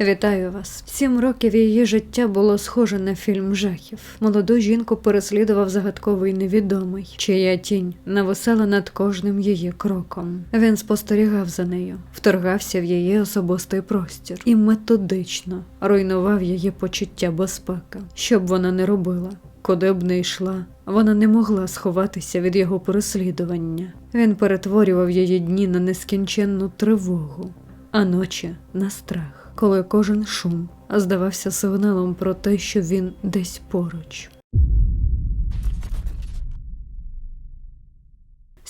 Вітаю вас. Сім років її життя було схоже на фільм жахів. Молоду жінку переслідував загадковий невідомий, чия тінь нависала над кожним її кроком. Він спостерігав за нею, вторгався в її особистий простір і методично руйнував її почуття безпеки, що б вона не робила. Куди б не йшла, вона не могла сховатися від його переслідування. Він перетворював її дні на нескінченну тривогу, а ночі на страх, коли кожен шум здавався сигналом про те, що він десь поруч.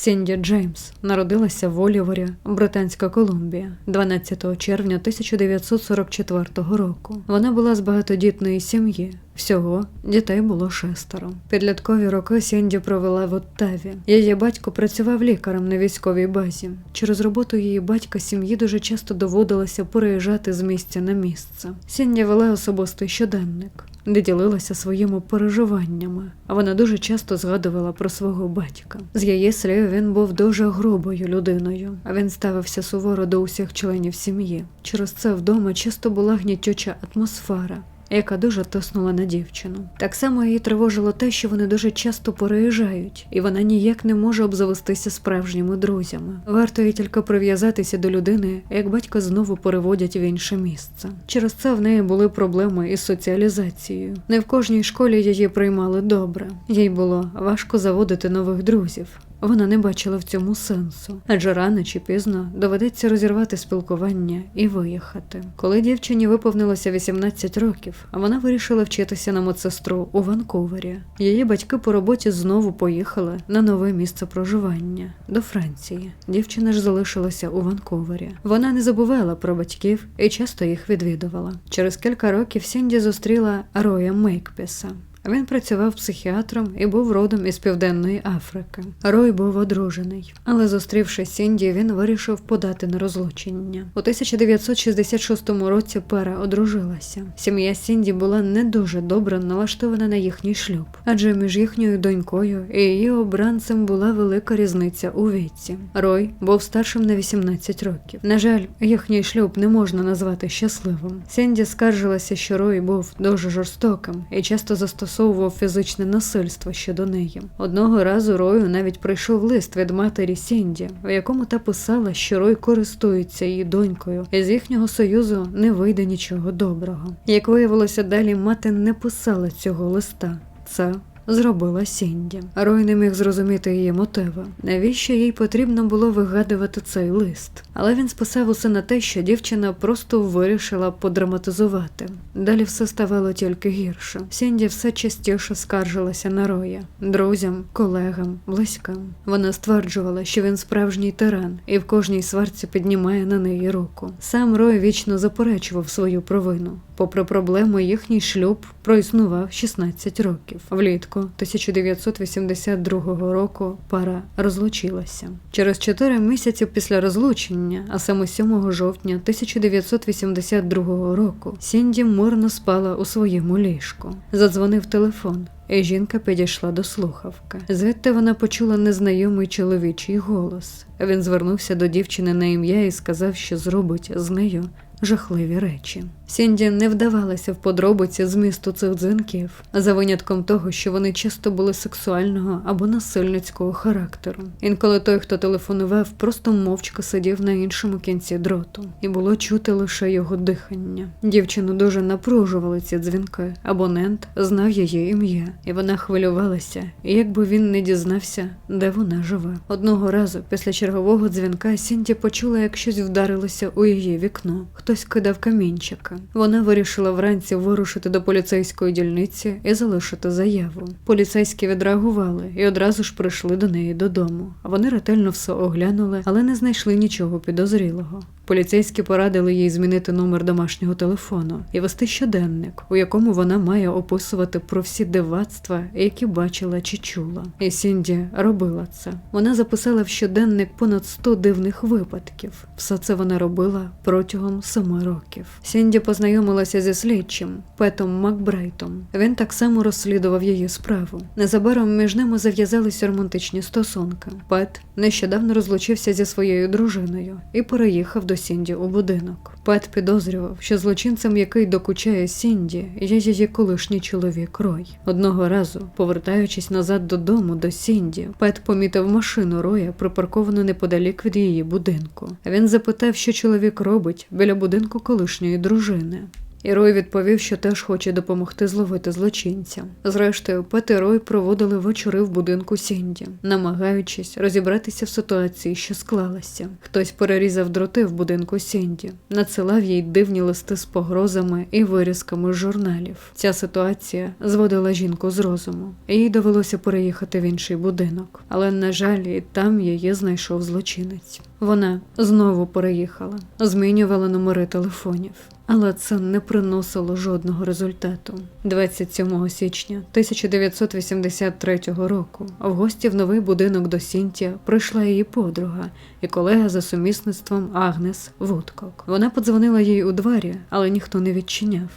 Сінді Джеймс народилася в Оліворі, Британська Колумбія, 12 червня 1944 року. Вона була з багатодітної сім'ї. Всього дітей було шестеро. Підліткові роки Сінді провела в Оттаві. Її батько працював лікарем на військовій базі. Через роботу її батька сім'ї дуже часто доводилося переїжджати з місця на місце. Сінді вела особистий щоденник, де ділилася своїми переживаннями, а вона дуже часто згадувала про свого батька. З її слів він був дуже грубою людиною, а він ставився суворо до усіх членів сім'ї. Через це вдома часто була гнітюча атмосфера яка дуже тиснула на дівчину. Так само її тривожило те, що вони дуже часто переїжджають, і вона ніяк не може обзавестися справжніми друзями. Варто їй тільки прив'язатися до людини, як батько знову переводять в інше місце. Через це в неї були проблеми із соціалізацією. Не в кожній школі її приймали добре. Їй було важко заводити нових друзів. Вона не бачила в цьому сенсу, адже рано чи пізно доведеться розірвати спілкування і виїхати. Коли дівчині виповнилося 18 років, вона вирішила вчитися на медсестру у Ванкувері. Її батьки по роботі знову поїхали на нове місце проживання до Франції. Дівчина ж залишилася у Ванкувері. Вона не забувала про батьків і часто їх відвідувала. Через кілька років Сінді зустріла Роя Мейкпіса. Він працював психіатром і був родом із Південної Африки. Рой був одружений, але зустрівши Сінді, він вирішив подати на розлучення. У 1966 році пара одружилася. Сім'я Сінді була не дуже добре налаштована на їхній шлюб, адже між їхньою донькою і її обранцем була велика різниця у віці. Рой був старшим на 18 років. На жаль, їхній шлюб не можна назвати щасливим. Сінді скаржилася, що Рой був дуже жорстоким і часто застосовував застосовував фізичне насильство щодо неї. Одного разу Рою навіть прийшов лист від матері Сінді, в якому та писала, що Рой користується її донькою, і з їхнього союзу не вийде нічого доброго. Як виявилося далі, мати не писала цього листа. Це зробила Сінді. Рой не міг зрозуміти її мотиви. Навіщо їй потрібно було вигадувати цей лист? Але він списав усе на те, що дівчина просто вирішила подраматизувати. Далі все ставало тільки гірше. Сінді все частіше скаржилася на Роя, друзям, колегам, близьким. Вона стверджувала, що він справжній тиран, і в кожній сварці піднімає на неї руку. Сам Рой вічно заперечував свою провину. Попри проблеми, їхній шлюб проіснував 16 років. Влітку 1982 року пара розлучилася. Через 4 місяці після розлучення, а саме 7 жовтня 1982 року, Сінді мирно спала у своєму ліжку. Задзвонив телефон. І жінка підійшла до слухавки. Звідти вона почула незнайомий чоловічий голос. Він звернувся до дівчини на ім'я і сказав, що зробить з нею жахливі речі. Сінді не вдавалася в подробиці змісту цих дзвінків, за винятком того, що вони часто були сексуального або насильницького характеру. Інколи той, хто телефонував, просто мовчки сидів на іншому кінці дроту, і було чути лише його дихання. Дівчину дуже напружували ці дзвінки. Абонент знав її ім'я, і вона хвилювалася, якби він не дізнався, де вона живе. Одного разу після чергового дзвінка Сінді почула, як щось вдарилося у її вікно. Хтось кидав камінчика. Вона вирішила вранці вирушити до поліцейської дільниці і залишити заяву. Поліцейські відреагували і одразу ж прийшли до неї додому. Вони ретельно все оглянули, але не знайшли нічого підозрілого. Поліцейські порадили їй змінити номер домашнього телефону і вести щоденник, у якому вона має описувати про всі дивацтва, які бачила чи чула. І Сінді робила це. Вона записала в щоденник понад 100 дивних випадків. Все це вона робила протягом семи років. Сінді познайомилася зі слідчим Петом Макбрайтом. Він так само розслідував її справу. Незабаром між ними зав'язалися романтичні стосунки. Пет нещодавно розлучився зі своєю дружиною і переїхав до Сінді у будинок. Пет підозрював, що злочинцем, який докучає Сінді, є її колишній чоловік Рой. Одного разу, повертаючись назад додому до Сінді, Пет помітив машину Роя, припарковану неподалік від її будинку. Він запитав, що чоловік робить біля будинку колишньої дружини. І Рой відповів, що теж хоче допомогти зловити злочинця. Зрештою, Пет і Рой проводили вечори в будинку Сінді, намагаючись розібратися в ситуації, що склалася. Хтось перерізав дроти в будинку Сінді, надсилав їй дивні листи з погрозами і вирізками з журналів. Ця ситуація зводила жінку з розуму. Їй довелося переїхати в інший будинок, але на жаль, і там її знайшов злочинець. Вона знову переїхала, змінювала номери телефонів. Але це не приносило жодного результату. 27 січня 1983 року в гості в новий будинок до Сінтія прийшла її подруга і колега за сумісництвом Агнес Вудкок. Вона подзвонила їй у двері, але ніхто не відчиняв.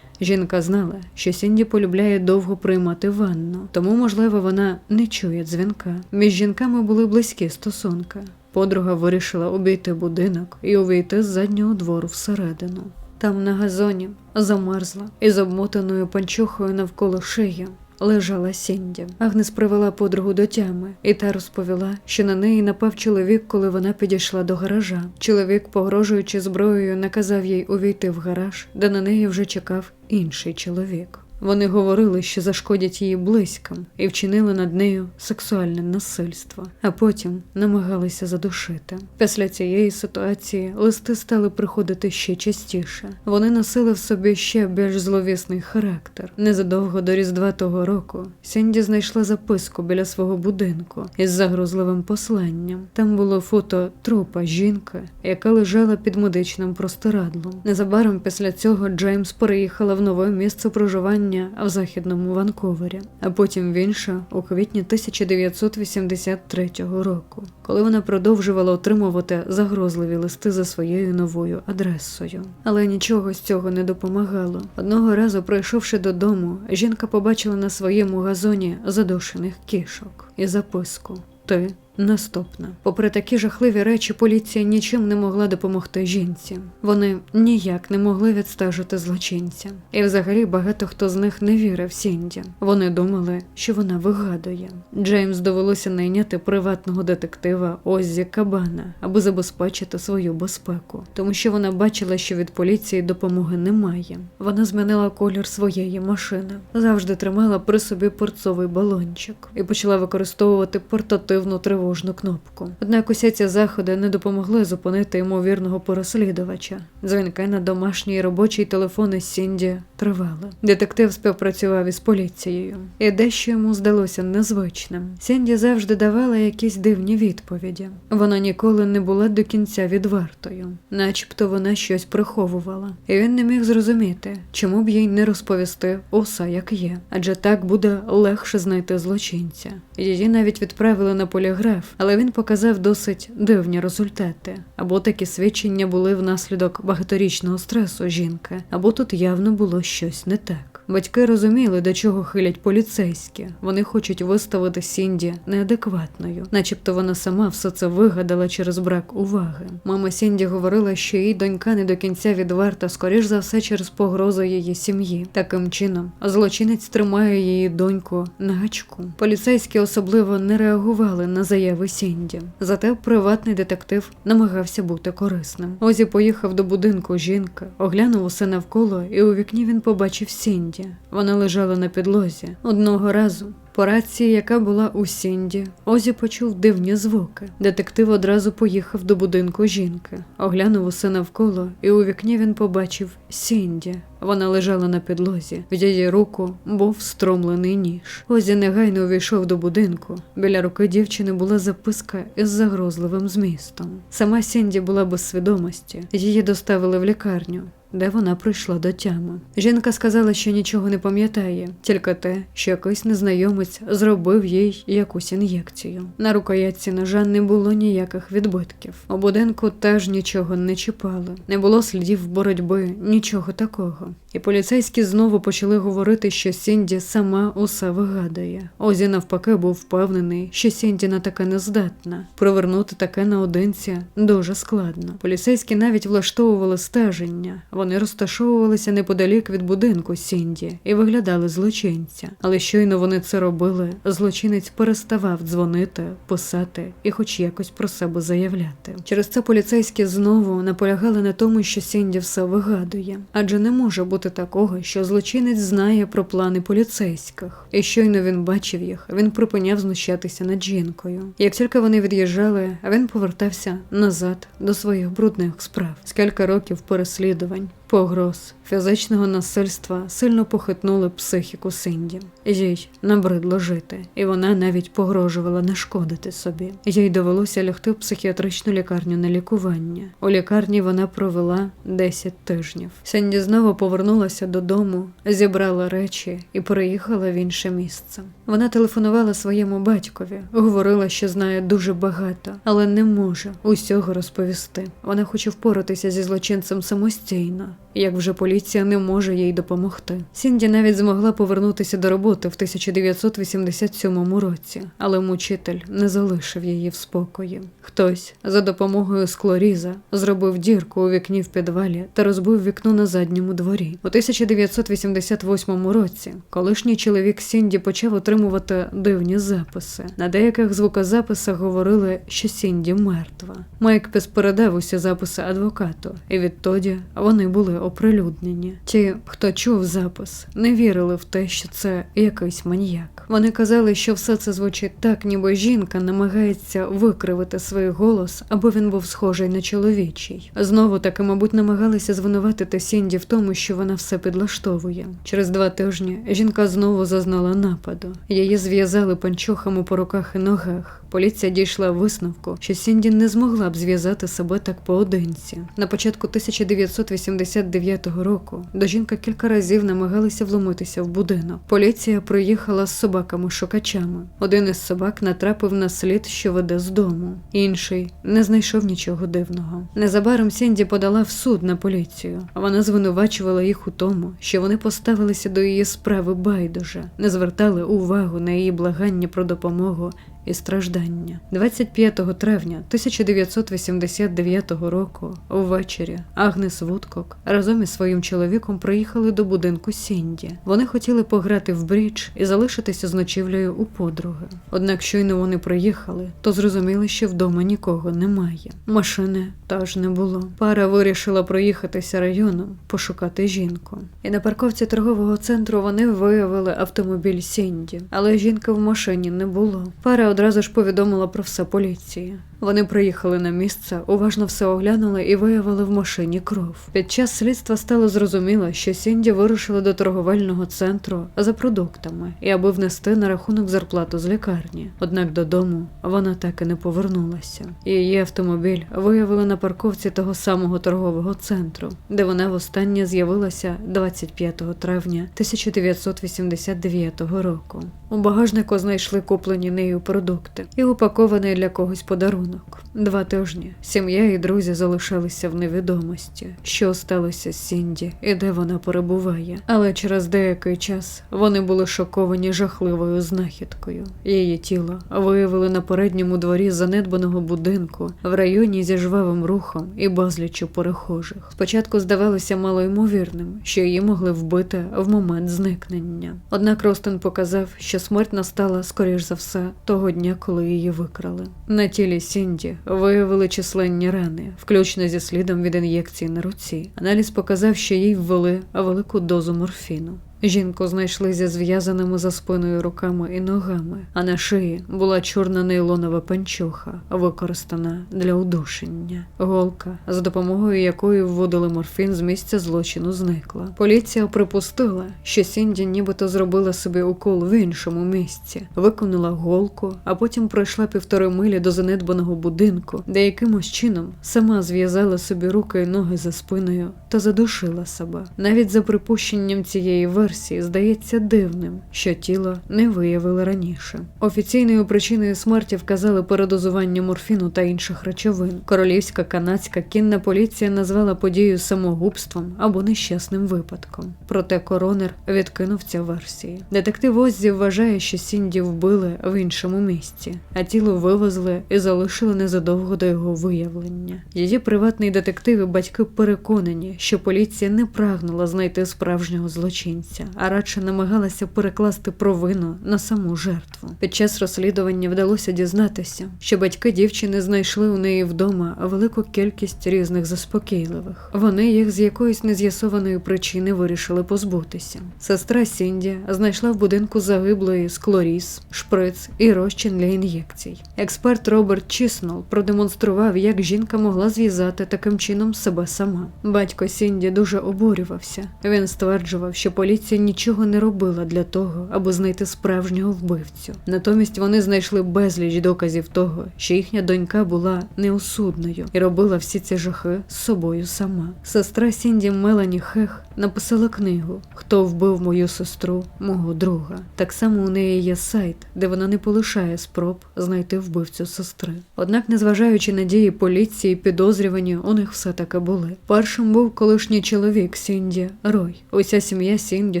Жінка знала, що Сінді полюбляє довго приймати ванну, тому, можливо, вона не чує дзвінка. Між жінками були близькі стосунки. Подруга вирішила обійти будинок і увійти з заднього двору всередину. Там на газоні замерзла і з обмотаною панчохою навколо шиї лежала Сінді. Агнес привела подругу до тями, і та розповіла, що на неї напав чоловік, коли вона підійшла до гаража. Чоловік, погрожуючи зброєю, наказав їй увійти в гараж, де на неї вже чекав інший чоловік. Вони говорили, що зашкодять її близьким, і вчинили над нею сексуальне насильство, а потім намагалися задушити. Після цієї ситуації листи стали приходити ще частіше. Вони носили в собі ще більш зловісний характер. Незадовго до Різдва того року Сінді знайшла записку біля свого будинку із загрозливим посланням. Там було фото трупа жінки, яка лежала під медичним простирадлом. Незабаром після цього Джеймс переїхала в нове місце проживання в західному Ванкувері, а потім в інше у квітні 1983 року, коли вона продовжувала отримувати загрозливі листи за своєю новою адресою. Але нічого з цього не допомагало. Одного разу, прийшовши додому, жінка побачила на своєму газоні задушених кішок і записку Ти Наступна, попри такі жахливі речі, поліція нічим не могла допомогти жінці. Вони ніяк не могли відстежити злочинця. І взагалі багато хто з них не вірив Сінді. Вони думали, що вона вигадує. Джеймс довелося найняти приватного детектива Оззі Кабана, аби забезпечити свою безпеку, тому що вона бачила, що від поліції допомоги немає. Вона змінила колір своєї машини, завжди тримала при собі порцовий балончик і почала використовувати портативну тривогу тривожну кнопку. Однак усі ці заходи не допомогли зупинити ймовірного переслідувача. Дзвінки на домашній робочий телефон із Сінді тривали. Детектив співпрацював із поліцією, і дещо йому здалося незвичним. Сінді завжди давала якісь дивні відповіді. Вона ніколи не була до кінця відвертою, начебто вона щось приховувала, і він не міг зрозуміти, чому б їй не розповісти усе, як є, адже так буде легше знайти злочинця. Її навіть відправили на поліграф, але він показав досить дивні результати. Або такі свідчення були внаслідок багаторічного стресу жінки, або тут явно було щось не так. Батьки розуміли, до чого хилять поліцейські. Вони хочуть виставити Сінді неадекватною, начебто вона сама все це вигадала через брак уваги. Мама Сінді говорила, що її донька не до кінця відверта, скоріш за все, через погрозу її сім'ї. Таким чином, злочинець тримає її доньку на гачку. Поліцейські особливо не реагували на заяви Сінді. Зате приватний детектив намагався бути корисним. Озі поїхав до будинку жінки, оглянув усе навколо, і у вікні він побачив Сінді. Вона лежала на підлозі. Одного разу, по рації, яка була у Сінді, Озі почув дивні звуки. Детектив одразу поїхав до будинку жінки, оглянув усе навколо, і у вікні він побачив Сінді. Вона лежала на підлозі. В її руку був стромлений ніж. Озі негайно увійшов до будинку. Біля руки дівчини була записка із загрозливим змістом. Сама Сінді була без свідомості. Її доставили в лікарню. Де вона прийшла до тями. Жінка сказала, що нічого не пам'ятає, тільки те, що якийсь незнайомець зробив їй якусь ін'єкцію. На рукоятці ножа не було ніяких відбитків. У будинку теж нічого не чіпали, не було слідів боротьби, нічого такого. І поліцейські знову почали говорити, що Сінді сама усе вигадує. Озі навпаки був впевнений, що Сінді на таке не здатна. Провернути таке наодинці дуже складно. Поліцейські навіть влаштовували стеження. Вони розташовувалися неподалік від будинку Сінді і виглядали злочинця. Але щойно вони це робили, злочинець переставав дзвонити, писати і хоч якось про себе заявляти. Через це поліцейські знову наполягали на тому, що Сінді все вигадує, адже не може бути такого, що злочинець знає про плани поліцейських. І щойно він бачив їх, він припиняв знущатися над жінкою. Як тільки вони від'їжджали, він повертався назад до своїх брудних справ. Скільки років переслідувань, погроз, фізичного насильства сильно похитнули психіку Синді. Їй набридло жити, і вона навіть погрожувала нашкодити собі. Їй довелося лягти в психіатричну лікарню на лікування. У лікарні вона провела 10 тижнів. Синді знову повернулася додому, зібрала речі і переїхала в інше місце. Вона телефонувала своєму батькові, говорила, що знає дуже багато, але не може усього розповісти. Вона хоче впоратися зі злочинцем самостійно, як вже поліція не може їй допомогти. Сінді навіть змогла повернутися до роботи в 1987 році, але мучитель не залишив її в спокої. Хтось за допомогою склоріза зробив дірку у вікні в підвалі та розбив вікно на задньому дворі. У 1988 році колишній чоловік Сінді почав отримувати дивні записи. На деяких звукозаписах говорили, що Сінді мертва. Майк передав усі записи адвокату, і відтоді вони були оприлюднені. Ті, хто чув запис, не вірили в те, що це якийсь маньяк. Вони казали, що все це звучить так, ніби жінка намагається викривити свій голос, аби він був схожий на чоловічий. Знову таки, мабуть, намагалися звинуватити Сінді в тому, що вона все підлаштовує. Через два тижні жінка знову зазнала нападу. Її зв'язали панчохами по руках і ногах. Поліція дійшла висновку, що Сінді не змогла б зв'язати себе так поодинці. На початку 1989 року до жінки кілька разів намагалися вломитися в будинок. Поліція приїхала з собаками-шукачами. Один із собак натрапив на слід, що веде з дому. Інший не знайшов нічого дивного. Незабаром Сінді подала в суд на поліцію. Вона звинувачувала їх у тому, що вони поставилися до її справи байдуже, не звертали увагу на її благання про допомогу і страждання. 25 травня 1989 року увечері Агнес Вудкок разом із своїм чоловіком приїхали до будинку Сінді. Вони хотіли пограти в брідж і залишитися з ночівлею у подруги. Однак, щойно вони приїхали, то зрозуміли, що вдома нікого немає. Машини теж не було. Пара вирішила проїхатися районом, пошукати жінку. І на парковці торгового центру вони виявили автомобіль Сінді, але жінки в машині не було. Пара одразу ж повідомила про все поліції. Вони приїхали на місце, уважно все оглянули і виявили в машині кров. Під час слідства стало зрозуміло, що Сінді вирушила до торговельного центру за продуктами і аби внести на рахунок зарплату з лікарні. Однак додому вона так і не повернулася. Її автомобіль виявили на парковці того самого торгового центру, де вона востаннє з'явилася 25 травня 1989 року. У багажнику знайшли куплені нею продукти і упакований для когось подарунок. Два тижні сім'я і друзі залишалися в невідомості, що сталося з Сінді і де вона перебуває. Але через деякий час вони були шоковані жахливою знахідкою. Її тіло виявили на передньому дворі занедбаного будинку в районі зі жвавим рухом і безліччю перехожих. Спочатку здавалося малоймовірним, що її могли вбити в момент зникнення. Однак Ростен показав, що смерть настала скоріш за все того дня, коли її викрали. На тілі Сінді виявили численні рани, включно зі слідом від ін'єкції на руці. Аналіз показав, що їй ввели велику дозу морфіну. Жінку знайшли зі зв'язаними за спиною руками і ногами, а на шиї була чорна нейлонова панчоха, використана для удушення. Голка, за допомогою якої вводили морфін з місця злочину, зникла. Поліція припустила, що Сінді нібито зробила собі укол в іншому місці, виконала голку, а потім пройшла півтори милі до занедбаного будинку, де якимось чином сама зв'язала собі руки і ноги за спиною та задушила себе. Навіть за припущенням цієї версії здається дивним, що тіло не виявили раніше. Офіційною причиною смерті вказали передозування морфіну та інших речовин. Королівська канадська кінна поліція назвала подію самогубством або нещасним випадком. Проте коронер відкинув ці версії. Детектив Оззі вважає, що Сінді вбили в іншому місці, а тіло вивезли і залишили незадовго до його виявлення. Її приватний детектив і батьки переконані, що поліція не прагнула знайти справжнього злочинця, а радше намагалася перекласти провину на саму жертву. Під час розслідування вдалося дізнатися, що батьки дівчини знайшли у неї вдома велику кількість різних заспокійливих. Вони їх з якоїсь нез'ясованої причини вирішили позбутися. Сестра Сінді знайшла в будинку загиблої склоріз, шприц і розчин для ін'єкцій. Експерт Роберт Чіснол продемонстрував, як жінка могла зв'язати таким чином себе сама. Батько Сінді дуже обурювався. Він стверджував, що поліція нічого не робила для того, аби знайти справжнього вбивцю. Натомість вони знайшли безліч доказів того, що їхня донька була неосудною і робила всі ці жахи з собою сама. Сестра Сінді Мелані Хех написала книгу Хто вбив мою сестру, мого друга. Так само у неї є сайт, де вона не полишає спроб знайти вбивцю сестри. Однак, незважаючи на дії поліції, підозрювані у них все таки були. Першим був колишній чоловік Сінді Рой. Уся сім'я Сінді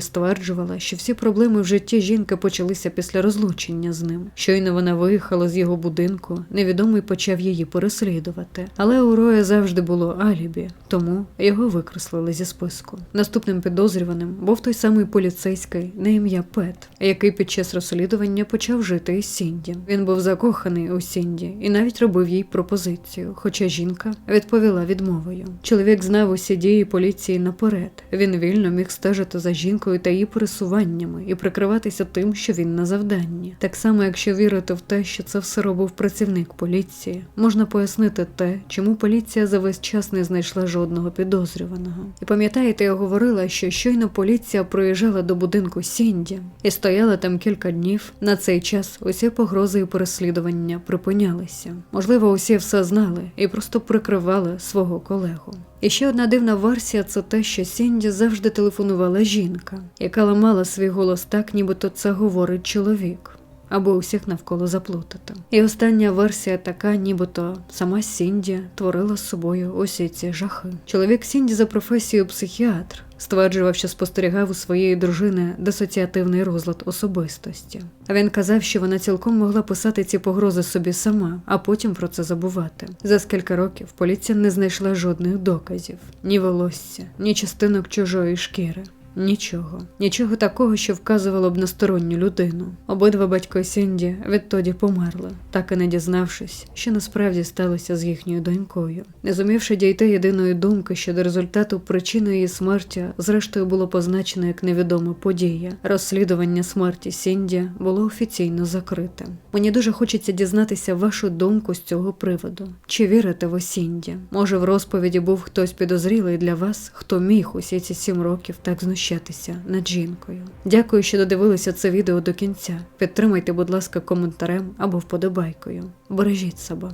стверджувала, що всі проблеми в житті жінки почалися після розлучення з ним. Щойно вона виїхала з його будинку, невідомий почав її переслідувати. Але у Роя завжди було алібі, тому його викреслили зі списку. Наступним підозрюваним був той самий поліцейський на ім'я Пет, який під час розслідування почав жити із Сінді. Він був закоханий у Сінді і навіть робив їй пропозицію, хоча жінка відповіла відмовою. Чоловік знав усі дії поліції наперед. Він вільно міг стежити за жінкою та її пересуваннями і прикриватися тим, що він на завданні. Так само, якщо вірити в те, що це все робив працівник поліції, можна пояснити те, чому поліція за весь час не знайшла жодного підозрюваного. І пам'ятаєте, я говорила, що щойно поліція проїжджала до будинку Сінді і стояла там кілька днів. На цей час усі погрози і переслідування припинялися. Можливо, усі все знали і просто прикривали свого колегу. І ще одна дивна версія це те, що Сінді завжди телефонувала жінка, яка ламала свій голос так, нібито це говорить чоловік. Аби усіх навколо заплутати. І остання версія така, нібито сама Сінді творила з собою усі ці жахи. Чоловік Сінді за професією психіатр стверджував, що спостерігав у своєї дружини дисоціативний розлад особистості. Він казав, що вона цілком могла писати ці погрози собі сама, а потім про це забувати. За скільки років поліція не знайшла жодних доказів: ні волосся, ні частинок чужої шкіри. Нічого, нічого такого, що вказувало б на сторонню людину. Обидва батько Сінді відтоді померли, так і не дізнавшись, що насправді сталося з їхньою донькою. Не зумівши дійти єдиної думки щодо результату причини її смерті, зрештою було позначено як невідома подія. Розслідування смерті Сінді було офіційно закрите. Мені дуже хочеться дізнатися вашу думку з цього приводу. Чи вірите ви Сінді? Може, в розповіді був хтось підозрілий для вас, хто міг усі ці сім років так знущатися? Знущатися над жінкою. Дякую, що додивилися це відео до кінця. Підтримайте, будь ласка, коментарем або вподобайкою. Бережіть себе.